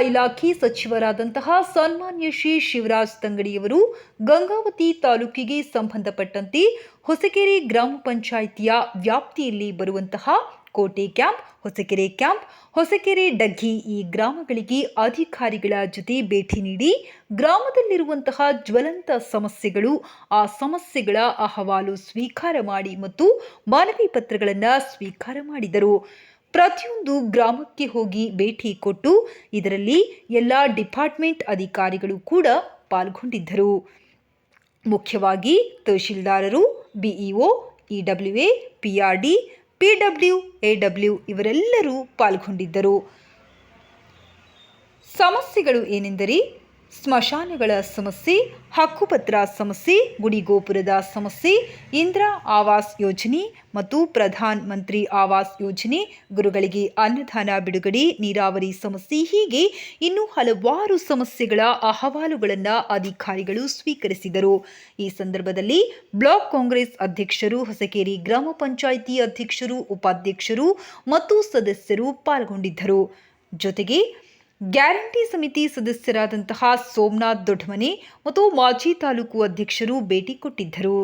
ಇಲಾಖೆ ಸಚಿವರಾದಂತಹ ಸನ್ಮಾನ್ಯ ಶ್ರೀ ಶಿವರಾಜ್ ತಂಗಡಿಯವರು ಗಂಗಾವತಿ ತಾಲೂಕಿಗೆ ಸಂಬಂಧಪಟ್ಟಂತೆ ಹೊಸಕೆರೆ ಗ್ರಾಮ ಪಂಚಾಯಿತಿಯ ವ್ಯಾಪ್ತಿಯಲ್ಲಿ ಬರುವಂತಹ ಕೋಟೆ ಕ್ಯಾಂಪ್, ಹೊಸಕೆರೆ ಕ್ಯಾಂಪ್, ಹೊಸಕೆರೆ ಡಗ್ಗಿ ಈ ಗ್ರಾಮಗಳಿಗೆ ಅಧಿಕಾರಿಗಳ ಜೊತೆ ಭೇಟಿ ನೀಡಿ ಗ್ರಾಮದಲ್ಲಿರುವಂತಹ ಜ್ವಲಂತ ಸಮಸ್ಯೆಗಳು, ಆ ಸಮಸ್ಯೆಗಳ ಅಹವಾಲು ಸ್ವೀಕಾರ ಮಾಡಿ ಮತ್ತು ಮನವಿ ಪತ್ರಗಳನ್ನು ಸ್ವೀಕಾರ ಮಾಡಿದರು. ಪ್ರತಿಯೊಂದು ಗ್ರಾಮಕ್ಕೆ ಹೋಗಿ ಭೇಟಿ ಕೊಟ್ಟು ಇದರಲ್ಲಿ ಎಲ್ಲ ಡಿಪಾರ್ಟ್ಮೆಂಟ್ ಅಧಿಕಾರಿಗಳು ಕೂಡ ಪಾಲ್ಗೊಂಡಿದ್ದರು. ಮುಖ್ಯವಾಗಿ ತಹಶೀಲ್ದಾರರು, BEO P PRD, PW, AW ಇವರೆಲ್ಲರೂ ಪಾಲ್ಗೊಂಡಿದ್ದರು. ಸಮಸ್ಯೆಗಳು ಏನೆಂದರೆ ಸ್ಮಶಾನಗಳ ಸಮಸ್ಯೆ, ಹಕ್ಕುಪತ್ರ ಸಮಸ್ಯೆ, ಗುಡಿಗೋಪುರದ ಸಮಸ್ಯೆ, ಇಂದಿರಾ ಆವಾಸ್ ಯೋಜನೆ ಮತ್ತು ಪ್ರಧಾನ ಮಂತ್ರಿ ಆವಾಸ್ ಯೋಜನೆ, ಗುರುಗಳಿಗೆ ಅನ್ನದಾನ ಬಿಡುಗಡೆ, ನೀರಾವರಿ ಸಮಸ್ಯೆ ಹೀಗೆ ಇನ್ನೂ ಹಲವಾರು ಸಮಸ್ಯೆಗಳ ಅಹವಾಲುಗಳನ್ನು ಅಧಿಕಾರಿಗಳು ಸ್ವೀಕರಿಸಿದರು. ಈ ಸಂದರ್ಭದಲ್ಲಿ ಬ್ಲಾಕ್ ಕಾಂಗ್ರೆಸ್ ಅಧ್ಯಕ್ಷರು, ಹೊಸಕೇರಿ ಗ್ರಾಮ ಪಂಚಾಯಿತಿ ಅಧ್ಯಕ್ಷರು, ಉಪಾಧ್ಯಕ್ಷರು ಮತ್ತು ಸದಸ್ಯರು ಪಾಲ್ಗೊಂಡಿದ್ದರು. ಜೊತೆಗೆ ಗ್ಯಾರಂಟಿ ಸಮಿತಿ ಸದಸ್ಯರಾದಂತಹ ಸೋಮನಾಥ್ ದೊಡ್ಡಮನೆ ಮತ್ತು ಮಾಜಿ ತಾಲೂಕು ಅಧ್ಯಕ್ಷರು ಭೇಟಿ ಕೊಟ್ಟಿದ್ದರು.